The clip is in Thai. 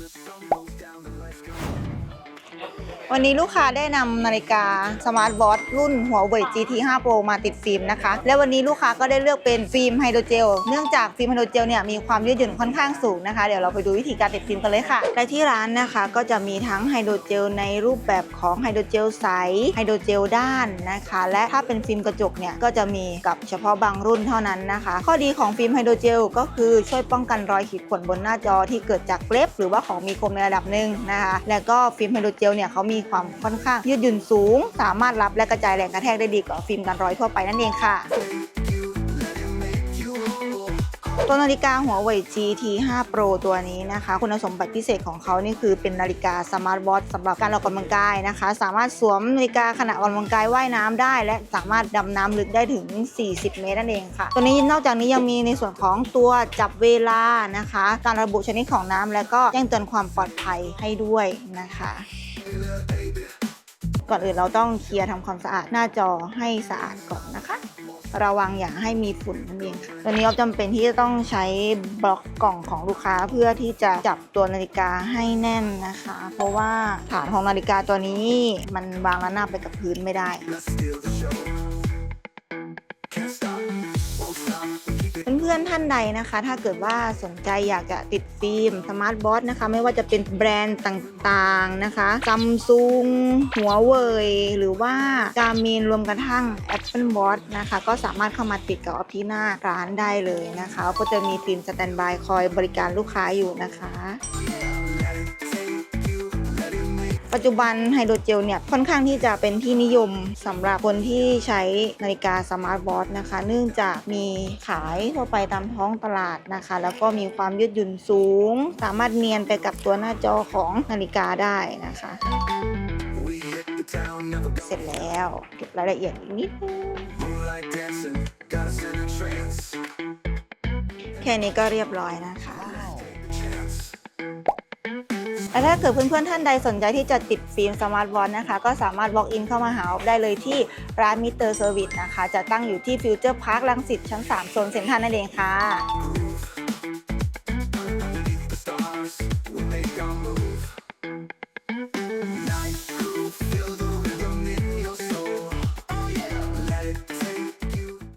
let's go. Down the life, go. วันนี้ลูกค้าได้นำนาฬิกาสมาร์ทวอทรุ่นหัวเว่ย GT 5 Pro มาติดฟิล์มนะคะ และวันนี้ลูกค้าก็ได้เลือกเป็นฟิล์มไฮโดรเจล เนื่องจากฟิล์มไฮโดรเจลเนี่ยมีความยืดหยุ่นค่อนข้างสูงนะคะ เดี๋ยวเราไปดูวิธีการติดฟิล์มกันเลยค่ะและที่ร้านนะคะก็จะมีทั้งไฮโดรเจลในรูปแบบของไฮโดรเจลใส ไฮโดรเจลด้านนะคะ และถ้าเป็นฟิล์มกระจกเนี่ยก็จะมีกับเฉพาะบางรุ่นเท่านั้นนะคะ ข้อดีของฟิล์มไฮโดรเจลก็คือช่วยป้องกันรอยขีดข่วนบนหน้าจอที่เกิดจากเล็บหรือว่าของมีคมในระดับหนึ่งนะคะ และก็ฟิล์มไฮโดรเจลเนี่ยเขามีความค่อนข้างยืดหยุ่นสูง สามารถรับและกระจายแรงกระแทกได้ดีกว่าฟิล์มกันรอยทั่วไปนั่นเองค่ะตัวนาฬิกาหัวเว่ย GT 5 Pro ตัวนี้นะคะ คุณสมบัติพิเศษของเขานี่คือเป็นนาฬิกาสมาร์ทวอทสำหรับการออกกำลังกายนะคะ สามารถสวมนาฬิกาขณะออกกำลังกายว่ายน้ำได้ และสามารถดำน้ำลึกได้ถึง 40 เมตรนั่นเองค่ะ ตัวนี้นอกจากนี้ยังมีในส่วนของตัวจับเวลานะคะ การระบุชนิดของน้ำและก็แจ้งเตือนความปลอดภัยให้ด้วยนะคะ ก่อนอื่นเราต้องเคลียร์ทำความสะอาดหน้าจอให้สะอาดก่อนนะคะ ระวังอย่าให้มีฝุ่นนั่นเองค่ะตอนนี้เราจำเป็นที่จะต้องใช้บล็อกกล่องของลูกค้าเพื่อที่จะจับตัวนาฬิกาให้แน่นนะคะ เพราะว่าฐานของนาฬิกาตัวนี้มันวางระนาบไปกับพื้นไม่ได้ พื่อนๆท่านใดนะคะ ถ้าเกิดว่าสนใจอยากจะติดฟิล์มสมาร์ทบอสนะคะ ไม่ว่าจะเป็นแบรนด์ต่างๆนะคะซัมซุงหัวเว่ยหรือว่าการมีนรวมกระทั่ง Apple Watch นะคะ ก็สามารถเข้ามาติดกับออฟที่หน้าร้านได้เลยนะคะ ก็จะมีฟิล์มสแตนบายคอยบริการลูกค้าอยู่นะคะ ปัจจุบันไฮโดรเจลเนี่ยค่อนข้างที่จะเป็นที่นิยมสำหรับคนที่ใช้นาฬิกาสมาร์ทวอทนะคะ เนื่องจากมีขายทั่วไปตามท้องตลาดนะคะ แล้วก็มีความยืดหยุ่นสูง สามารถเนียนไปกับตัวหน้าจอของนาฬิกาได้นะคะ เสร็จแล้วเก็บรายละเอียดอีกนิดนึงแค่นี้ก็เรียบร้อยนะคะ และถ้าเกิดเพื่อนๆท่านใดสนใจที่จะติดฟิล์มสมาร์ทวอทนะคะ ก็สามารถ walk in เข้ามาหาออฟได้เลยที่ร้านมิเตอร์เซอร์วิสนะคะ จะตั้งอยู่ที่ฟิวเจอร์พาร์คลังสิตชั้น 3 โซนเซ็นทรัลนั่นเองค่ะ stars will make our move.